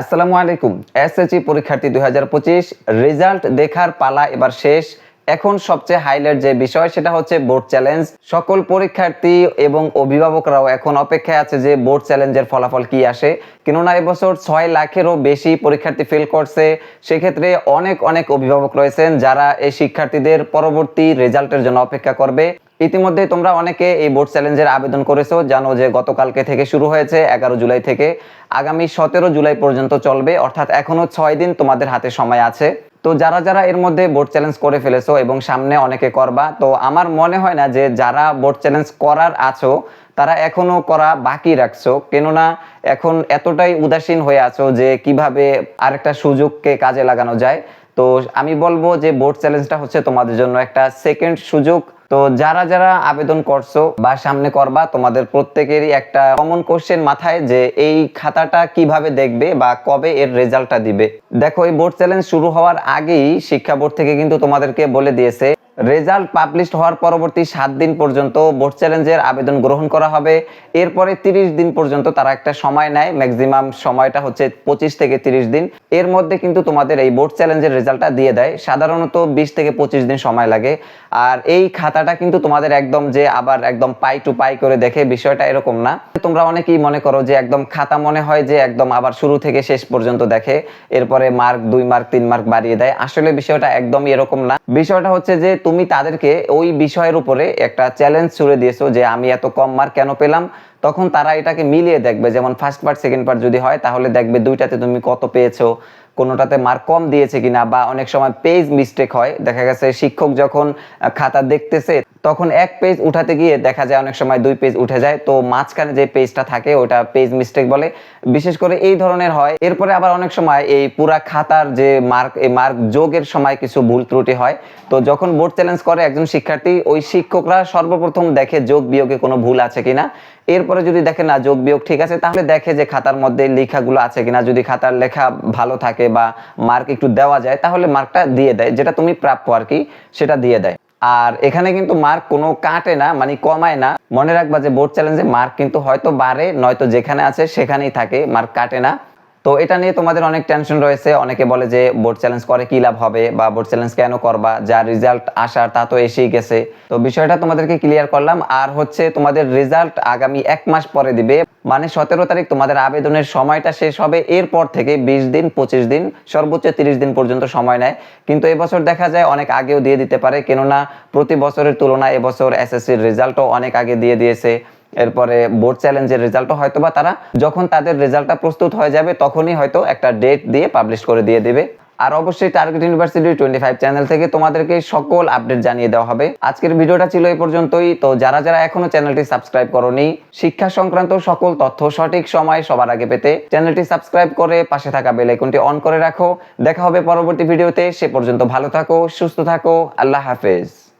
আসসালামু আলাইকুম। এসএসসি পরীক্ষার্থী দুই হাজার পঁচিশ রেজাল্ট দেখার পালা এবার শেষ। এখন সবচেয়ে হাইলাইট যে বিষয় সেটা হচ্ছে বোর্ড চ্যালেঞ্জ সকল পরীক্ষার্থী এবং অভিভাবকরাও এখন অপেক্ষায় আছে যে বোর্ড চ্যালেঞ্জের ফলাফল কি আসে। কেননা এবছর ছয় লাখেরও বেশি পরীক্ষার্থী ফেল করছে। সেক্ষেত্রে অনেক অনেক অভিভাবক রয়েছেন যারা এই শিক্ষার্থীদের পরবর্তী রেজাল্টের জন্য অপেক্ষা করবে। ইতিমধ্যে তোমরা অনেকে এই বোর্ড চ্যালেঞ্জের আবেদন করেছ, জানো যে গতকালকে থেকে শুরু হয়েছে, এগারো জুলাই থেকে। আগামী সতেরো জুলাই পর্যন্ত চলবে, অর্থাৎ এখনও ছয় দিন তোমাদের হাতে সময় আছে। তো যারা যারা এর মধ্যে বোর্ড চ্যালেঞ্জ করে ফেলেছো এবং সামনে অনেকে করবা, তো আমার মনে হয় না যে যারা বোর্ড চ্যালেঞ্জ করার আছো, তারা এখনও করা বাকি রাখছো। কেননা এখন এতটাই উদাসীন হয়ে আছো যে কীভাবে আরেকটা সুযোগকে কাজে লাগানো যায়। তো আমি বলব যে বোর্ড চ্যালেঞ্জটা হচ্ছে তোমাদের জন্য একটা সেকেন্ড সুযোগ। তো যারা যারা আবেদন করছ বা সামনে করবা, তোমাদের প্রত্যেকেরই একটা কমন কোশ্চেন মাথায় যে এই খাতাটা কীভাবে দেখবে বা কবে এর রেজাল্টটা দিবে। দেখো, এই বোর্ড চ্যালেঞ্জ শুরু হওয়ার আগেই শিক্ষা বোর্ড থেকে কিন্তু তোমাদেরকে বলে দিয়েছে রেজাল্ট পাবলিশড হওয়ার পরবর্তী সাত দিন পর্যন্ত বোর্ড চ্যালেঞ্জের আবেদন গ্রহণ করা হবে। এরপরে তিরিশ দিন পর্যন্ত তারা একটা সময় নেয়। ম্যাক্সিমাম সময়টা হচ্ছে পঁচিশ থেকে তিরিশ দিন। এর মধ্যে কিন্তু তোমাদের এই বোর্ড চ্যালেঞ্জের রেজাল্টটা দিয়ে দেয়। সাধারণত বিশ থেকে পঁচিশ দিন সময় লাগে। আর এই খাতাটা কিন্তু তোমাদের একদম যে আবার একদম পাই টু পাই করে দেখে বিষয়টা এরকম না। তোমরা অনেকেই মনে করো যে একদম খাতা মনে হয় যে একদম আবার শুরু থেকে শেষ পর্যন্ত দেখে, এরপরে মার্ক দুই মার্ক তিন মার্ক বাড়িয়ে দেয়। আসলে বিষয়টা একদমই এরকম না। বিষয়টা হচ্ছে যে তুমি তাদেরকে ওই বিষয়ের উপরে একটা চ্যালেঞ্জ ছুড়ে দিয়েছ যে আমি এত কম মার্ক কেন পেলাম? তখন তারা এটাকে মিলিয়ে দেখবে। যেমন ফার্স্ট পার্ট সেকেন্ড পার্ট যদি হয়, তাহলে দেখবে দুইটাতে তুমি কত পেয়েছ, কোনোটাতে মার্ক কম দিয়েছে কিনা বা অনেক সময় পেজ মিস্টেক হয়। দেখা গেছে শিক্ষক যখন খাতা দেখতেছে তখন এক পেজ উঠাতে গিয়ে দেখা যায় অনেক সময় দুই পেজ উঠে যায়। তো মাঝখানে যে পেজটা থাকে, ওটা পেজ মিস্টেক বলে। বিশেষ করে এই ধরনের হয়। এরপরে আবার অনেক সময় এই পুরা খাতার যে মার্ক এই মার্ক যোগের সময় কিছু ভুল ত্রুটি হয়। তো যখন বোর্ড চ্যালেঞ্জ করে একজন শিক্ষার্থী, ওই শিক্ষকরা সর্বপ্রথম দেখে যোগ বিয়োগে কোনো ভুল আছে কিনা। এরপরে যদি দেখে না যোগ বিয়োগ ঠিক আছে, তাহলে দেখে যে খাতার মধ্যে লেখাগুলো আছে কিনা। যদি খাতার লেখা ভালো থাকে বা মার্ক একটু দেওয়া যায়, তাহলে মার্কটা দিয়ে দেয়, যেটা তুমি প্রাপ্য আর কি, সেটা দিয়ে দেয়। আর এখানে কিন্তু মার্ক কোনো কাটে না মানে কমায় না। মনে রাখবা যে বোর্ড চ্যালেঞ্জে মার্ক কিন্তু হয়তো বাড়ে, নয়তো যেখানে আছে সেখানেই থাকে মার্ক কাটে না। তো এটা নিয়ে তোমাদের অনেক টেনশন রয়েছে। অনেকে বলে যে বোর্ড চ্যালেঞ্জ করে কি লাভ হবে বা বোর্ড চ্যালেঞ্জ কেন করবা যা রেজাল্ট আসার তা তো এসেই গেছে। তো বিষয়টা তোমাদেরকে ক্লিয়ার করলাম। আর হচ্ছে তোমাদের রেজাল্ট আগামী এক মাস পরে দিবে। মানে সতেরো তারিখ তোমাদের আবেদনের সময়টা শেষ হবে। এরপর থেকে বিশ দিন, পঁচিশ দিন, সর্বোচ্চ তিরিশ দিন পর্যন্ত সময় নেয়। কিন্তু এবছর দেখা যায় অনেক আগেও দিয়ে দিতে পারে। কেননা প্রতি বছরের তুলনায় এবছর এসএসসির রেজাল্টও অনেক আগে দিয়ে দিয়েছে। এরপরে বোর্ড চ্যালেঞ্জের রেজাল্টও হয়তো বা তারা, যখন তাদের রেজাল্টটা প্রস্তুত হয়ে যাবে, তখনই হয়তো একটা ডেট দিয়ে পাবলিশ করে দিয়ে দিবে। আর অবশ্যই target university twenty five channel থেকে তোমাদেরকে সকল আপডেট জানিয়ে দেওয়া হবে। আজকের ভিডিওটা ছিল এই পর্যন্তই। তো যারা যারা এখনও চ্যানেলটি সাবস্ক্রাইব করনি, শিক্ষা সংক্রান্ত সকল তথ্য সঠিক সময় সবার আগে পেতে চ্যানেলটি সাবস্ক্রাইব করে পাশে থাকা বেল আইকনটি অন করে রাখো। দেখা হবে পরবর্তী ভিডিওতে। সে পর্যন্ত ভালো থাকো, সুস্থ থাকো। আল্লাহ হাফেজ।